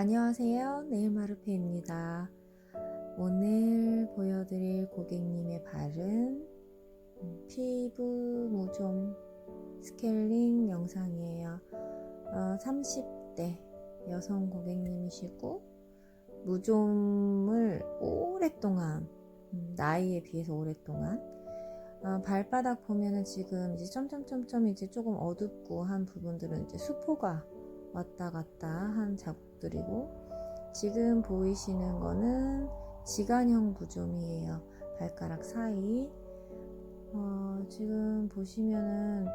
안녕하세요. 네일마르페입니다. 오늘 보여드릴 고객님의 발은 음, 피부 무좀 스케일링 영상이에요. 어, 30대 여성 고객님이시고 무좀을 오랫동안 음, 나이에 비해서 오랫동안 어, 발바닥 보면은 지금 이제 점점점점 이제 조금 어둡고 한 부분들은 이제 수포가 왔다 갔다 한 자국 들이고 지금 보이시는 거는 지간형 부종이에요. 발가락 사이. 어, 지금 보시면은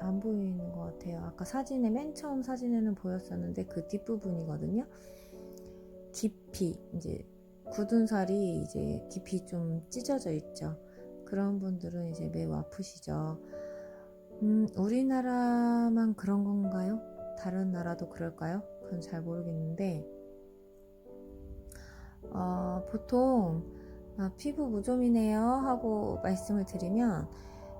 안 보이는 것 같아요. 아까 사진에 맨 처음 사진에는 보였었는데 그 뒷부분이거든요. 깊이 이제 굳은 살이 이제 깊이 좀 찢어져 있죠. 그런 분들은 이제 매우 아프시죠. 음, 우리나라만 그런 건가요? 다른 나라도 그럴까요? 그건 잘 모르겠는데, 어, 보통, 아, 피부 무좀이네요 하고 말씀을 드리면,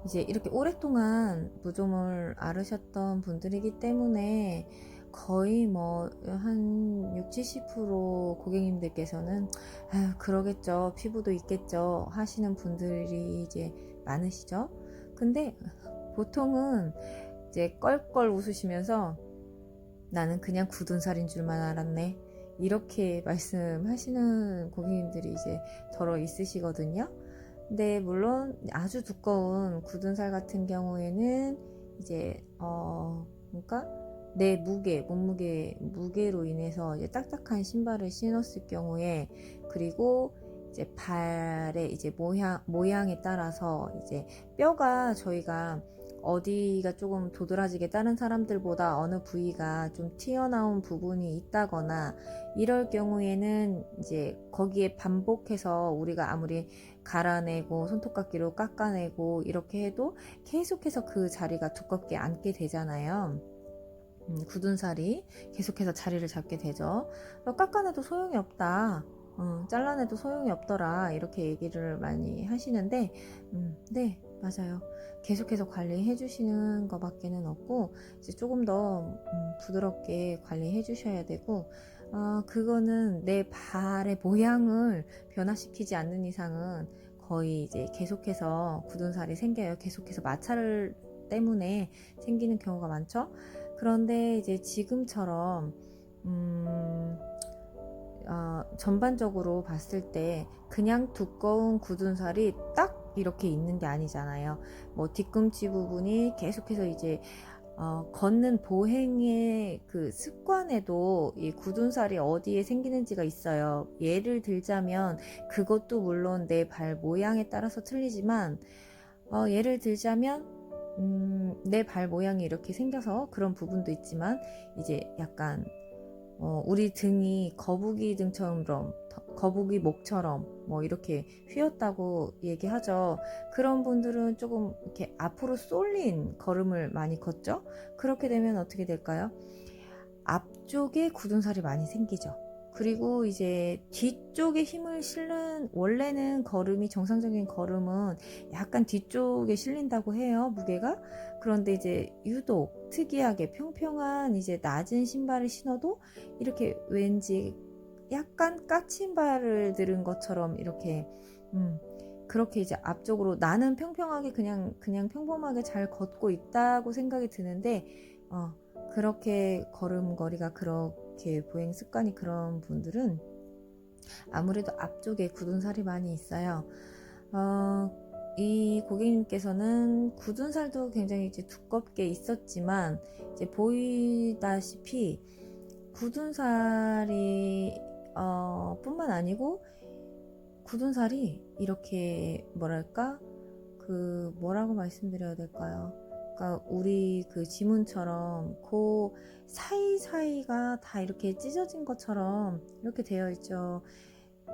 이제 이렇게 오랫동안 무좀을 앓으셨던 분들이기 때문에 거의 뭐 한 60, 70% 고객님들께서는 아유, 그러겠죠. 피부도 있겠죠. 하시는 분들이 이제 많으시죠. 근데 보통은 이제 껄껄 웃으시면서 나는 그냥 굳은 살인 줄만 알았네. 이렇게 말씀하시는 고객님들이 이제 더러 있으시거든요. 근데 물론 아주 두꺼운 굳은 살 같은 경우에는 이제 어 그러니까 내 무게, 몸무게, 무게로 인해서 이제 딱딱한 신발을 신었을 경우에 그리고 이제 발의 이제 모양 모양에 따라서 이제 뼈가 저희가 어디가 조금 도드라지게 다른 사람들보다 어느 부위가 좀 튀어나온 부분이 있다거나 이럴 경우에는 이제 거기에 반복해서 우리가 아무리 갈아내고 손톱깎이로 깎아내고 이렇게 해도 계속해서 그 자리가 두껍게 앉게 되잖아요. 음, 굳은 살이 계속해서 자리를 잡게 되죠. 깎아내도 소용이 없다. 어, 잘라내도 소용이 없더라. 이렇게 얘기를 많이 하시는데, 음, 네, 맞아요. 계속해서 관리해 주시는 것밖에는 없고, 이제 조금 더 음, 부드럽게 관리해 주셔야 되고, 어, 그거는 내 발의 모양을 변화시키지 않는 이상은 거의 이제 계속해서 굳은 살이 생겨요. 계속해서 마찰 때문에 생기는 경우가 많죠. 그런데 이제 지금처럼 음, 어, 전반적으로 봤을 때 그냥 두꺼운 굳은 살이 딱 이렇게 있는 게 아니잖아요. 뭐 뒤꿈치 부분이 계속해서 이제 어, 걷는 보행의 그 습관에도 이 굳은 살이 어디에 생기는지가 있어요. 예를 들자면 그것도 물론 내 발 모양에 따라서 틀리지만 어, 예를 들자면 음, 내 발 모양이 이렇게 생겨서 그런 부분도 있지만 이제 약간 어, 우리 등이 거북이 등처럼 거북이 목처럼 뭐 이렇게 휘었다고 얘기하죠. 그런 분들은 조금 이렇게 앞으로 쏠린 걸음을 많이 걷죠. 그렇게 되면 어떻게 될까요? 앞쪽에 굳은 살이 많이 생기죠. 그리고 이제 뒤쪽에 힘을 실는 원래는 걸음이 정상적인 걸음은 약간 뒤쪽에 실린다고 해요 무게가. 그런데 이제 유독 특이하게 평평한 이제 낮은 신발을 신어도 이렇게 왠지 약간 까친 발을 들은 것처럼 이렇게 음 그렇게 이제 앞쪽으로 나는 평평하게 그냥 그냥 평범하게 잘 걷고 있다고 생각이 드는데 어 그렇게 걸음걸이가 그렇 게 보행 습관이 그런 분들은 아무래도 앞쪽에 굳은 살이 많이 있어요. 어, 이 고객님께서는 굳은 살도 굉장히 이제 두껍게 있었지만 이제 보이다시피 굳은 살이 어, 뿐만 아니고 굳은 살이 이렇게 뭐랄까 그 뭐라고 말씀드려야 될까요? 그러니까 우리 그 지문처럼 그 사이사이가 다 이렇게 찢어진 것처럼 이렇게 되어 있죠.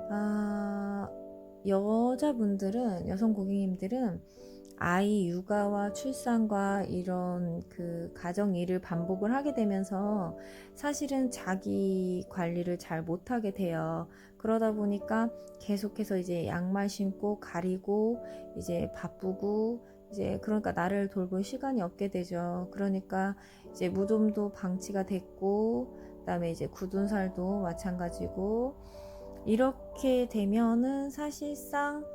아, 여자분들은, 여성 고객님들은 아이 육아와 출산과 이런 그 가정 일을 반복을 하게 되면서 사실은 자기 관리를 잘 못하게 돼요. 그러다 보니까 계속해서 이제 양말 신고 가리고 이제 바쁘고 이제 그러니까 나를 돌볼 시간이 없게 되죠. 그러니까 이제 무좀도 방치가 됐고 그다음에 이제 굳은 살도 마찬가지고 이렇게 되면은 사실상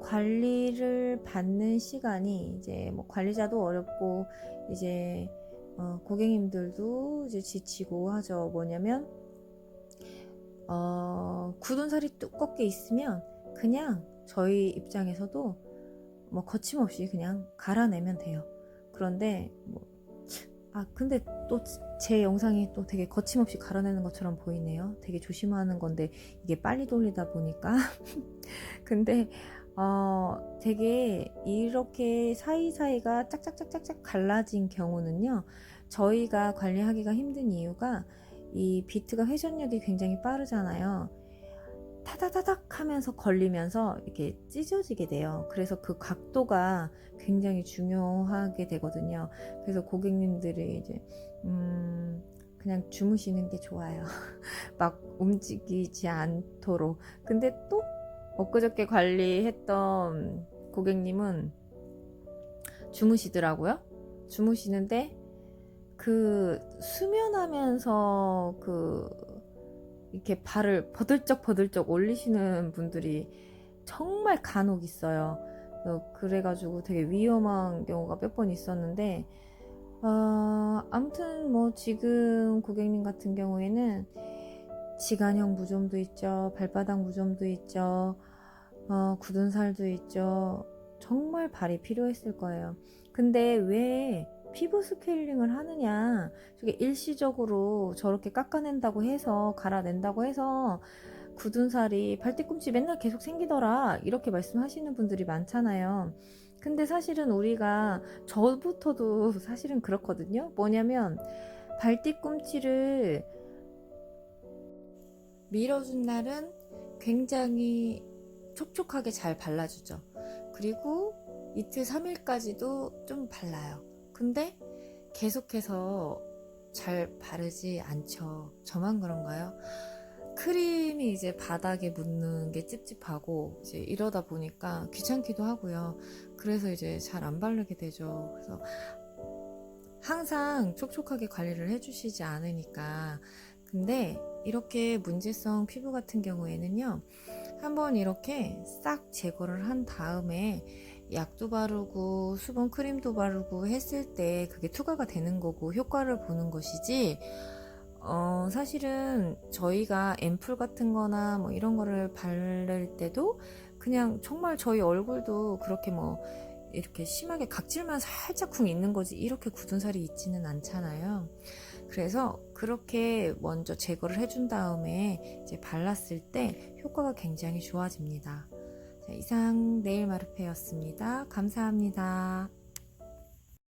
관리를 받는 시간이 이제 뭐 관리자도 어렵고 이제 어, 고객님들도 이제 지치고 하죠. 뭐냐면 어, 굳은 살이 두껍게 있으면 그냥 저희 입장에서도 뭐 거침없이 그냥 갈아내면 돼요. 그런데 뭐, 아 근데 또 제 영상이 또 되게 거침없이 갈아내는 것처럼 보이네요. 되게 조심하는 건데 이게 빨리 돌리다 보니까 근데 어 되게 이렇게 사이사이가 짝짝짝짝짝 갈라진 경우는요. 저희가 관리하기가 힘든 이유가 이 비트가 회전력이 굉장히 빠르잖아요. 타다다닥 하면서 걸리면서 이렇게 찢어지게 돼요. 그래서 그 각도가 굉장히 중요하게 되거든요. 그래서 고객님들이 이제, 음, 그냥 주무시는 게 좋아요. 막 움직이지 않도록. 근데 또 엊그저께 관리했던 고객님은 주무시더라고요. 주무시는데 그 수면하면서 그 이렇게 발을 버들쩍 버들쩍 올리시는 분들이 정말 간혹 있어요. 어, 그래가지고 되게 위험한 경우가 몇 번 있었는데, 어, 아무튼 뭐 지금 고객님 같은 경우에는 지간형 무좀도 있죠, 발바닥 무좀도 있죠, 어, 굳은 살도 있죠. 정말 발이 필요했을 거예요. 근데 왜 피부 스케일링을 하느냐. 저게 일시적으로 저렇게 깎아낸다고 해서, 갈아낸다고 해서, 굳은 살이 발뒤꿈치 맨날 계속 생기더라. 이렇게 말씀하시는 분들이 많잖아요. 근데 사실은 우리가, 저부터도 사실은 그렇거든요. 뭐냐면, 발뒤꿈치를 밀어준 날은 굉장히 촉촉하게 잘 발라주죠. 그리고 이틀, 3일까지도 좀 발라요. 근데 계속해서 잘 바르지 않죠. 저만 그런가요? 크림이 이제 바닥에 묻는 게 찝찝하고 이제 이러다 보니까 귀찮기도 하고요. 그래서 이제 잘 안 바르게 되죠. 그래서 항상 촉촉하게 관리를 해주시지 않으니까. 근데 이렇게 문제성 피부 같은 경우에는요. 한번 이렇게 싹 제거를 한 다음에 약도 바르고 수분 크림도 바르고 했을 때 그게 투과가 되는 거고 효과를 보는 것이지 어, 사실은 저희가 앰플 같은 거나 뭐 이런 거를 바를 때도 그냥 정말 저희 얼굴도 그렇게 뭐 이렇게 심하게 각질만 살짝쿵 있는 거지 이렇게 굳은 살이 있지는 않잖아요. 그래서 그렇게 먼저 제거를 해준 다음에 이제 발랐을 때 효과가 굉장히 좋아집니다. 자, 이상 네일 마르페였습니다. 감사합니다.